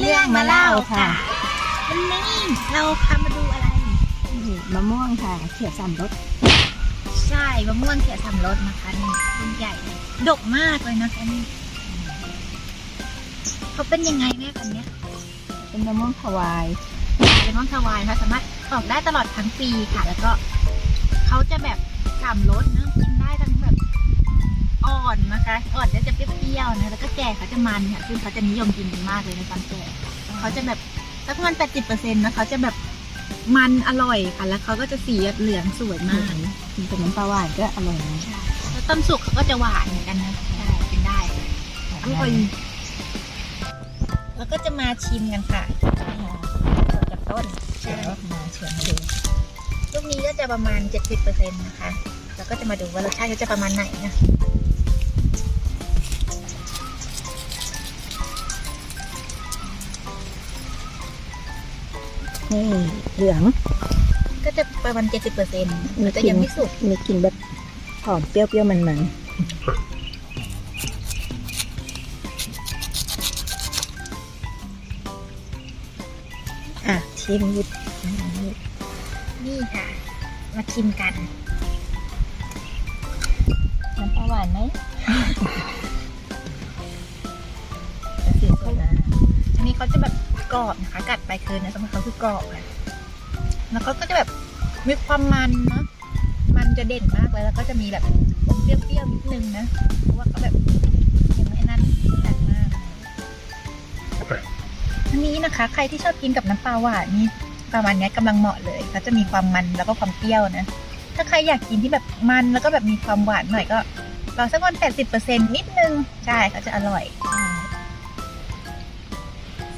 เรื่องมาเล่าค่ะวันนี้เราพามาดูอะไรมะม่วงค่ะ เขียวสามรสใช่มะม่วงเขียวสามรสนะคะนี่ต้นใหญ่ดกมากเลยนะคะนี่เขาเป็นยังไงแม่พันธุ์เนี้ยเป็นมะม่วงถวายเป็นมะม่วงทวายนะคะสามารถออกได้ตลอดทั้งปีค่ะ แล้วก็เขาจะแบบสามรสเนอะ อ่อนนะคะอ่อนก็จะเปรี้ยวๆนะแล้วก็แก่เขาจะมันค่ะซึ่งเขาจะนิยมกินกันมากเลยในตอนแก่เขาจะแบบสักประมาณแปดสิบเปอร์เซ็นต์นะเขาจะแบบมันอร่อยค่ะแล้วเขาก็จะสีแบบเหลืองสวยมากกินกับน้ำปลาหวานก็อร่อยนะใช่แล้วต้นสุกเขาก็จะหวานเหมือนกันนะใช่กินได้อร่อยแล้วก็จะมาชิมกันค่ะสดจากต้นใช่เดี๋ยวมาเฉือนให้ดูลูกนี้ก็จะประมาณ 70%นะคะ แล้วก็จะมาดูว่ารสชาติเขาจะประมาณไหนนะ นี่เหลือง ก็จะประมาณ70%มันจะยังไม่สุก มีกลิ่นแบบหอมเปรี้ยวๆมันๆอะชิมหยิบนี่ค่ะ มาชิมกันน้ำปลาหวานไหมสีสวยนะอันนี้เขาจะแบบ กรอบนะคะ กัดไปคือนะสำหรับเขาคือกรอบค่ะแล้วก็จะแบบมีความมันเนาะมันจะเด่นมากเลยแล้วก็จะมีแบบอมเปรี้ยวๆนิดนึงนะเพราะว่าเขาแบบยังไม่นั่นจัดมากอันนี้นะคะ ใครที่ชอบกินกับน้ำปลาหวานนี่ประมาณนี้ยกำลังเหมาะเลยเขาจะมีความมันแล้วก็ความเปรี้ยวนะ ถ้าใครอยากกินที่แบบมันแล้วก็แบบมีความหวานหน่อยก็รอสักวันแปดสิบเปอร์เซ็นต์นิดนึงใช่เขาจะอร่อย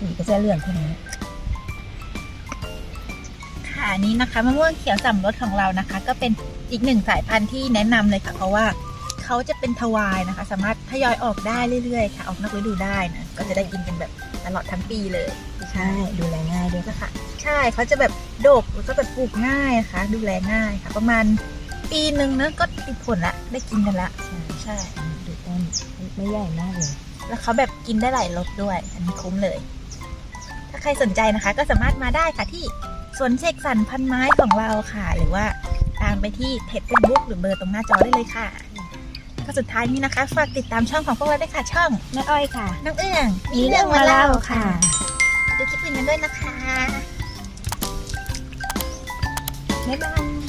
สีก็จะเหลืองคนนี้ค่ะอันนี้นะคะมะม่วงเขียวสามรสของเรานะคะ ก็เป็นอีกหนึ่งสายพันธุ์ที่แนะนำเลยค่ะ เพราะว่าเขาจะเป็นทวายนะคะ สามารถทยอยออกได้เรื่อยๆค่ะ ออกนอกฤดูได้นะก็จะได้กินกันแบบตลอดทั้งปีเลยใช่ดูแลง่ายด้วยนะคะใช่เขาจะแบบโดกแล้วก็แบบปลูกง่ายนะคะ ดูแลง่ายค่ะ ประมาณปีหนึ่งนะก็ติดผลละได้กินกันละใช่ใช่ดูต้นไม่ใหญ่มากเลยแล้วเขาแบบกินได้หลายรสด้วย อันนี้คุ้มเลยถ้า ใครสนใจนะคะ ก็สามารถมาได้ค่ะที่สวนเชกสันพันไม้ของเราค่ะ หรือว่าตามไปที่เพจเฟซบุ๊กหรือเบอร์ตรงหน้าจอได้เลยค่ะก็สุดท้ายนี้นะคะ ฝากติดตามช่องของพวกเราด้วยค่ะช่องแม่อ้อยค่ะ น้องเอื้องมีเรื่องมาเล่าค่ะดูคลิปอื่นกันด้วยนะคะบ๊ายบาย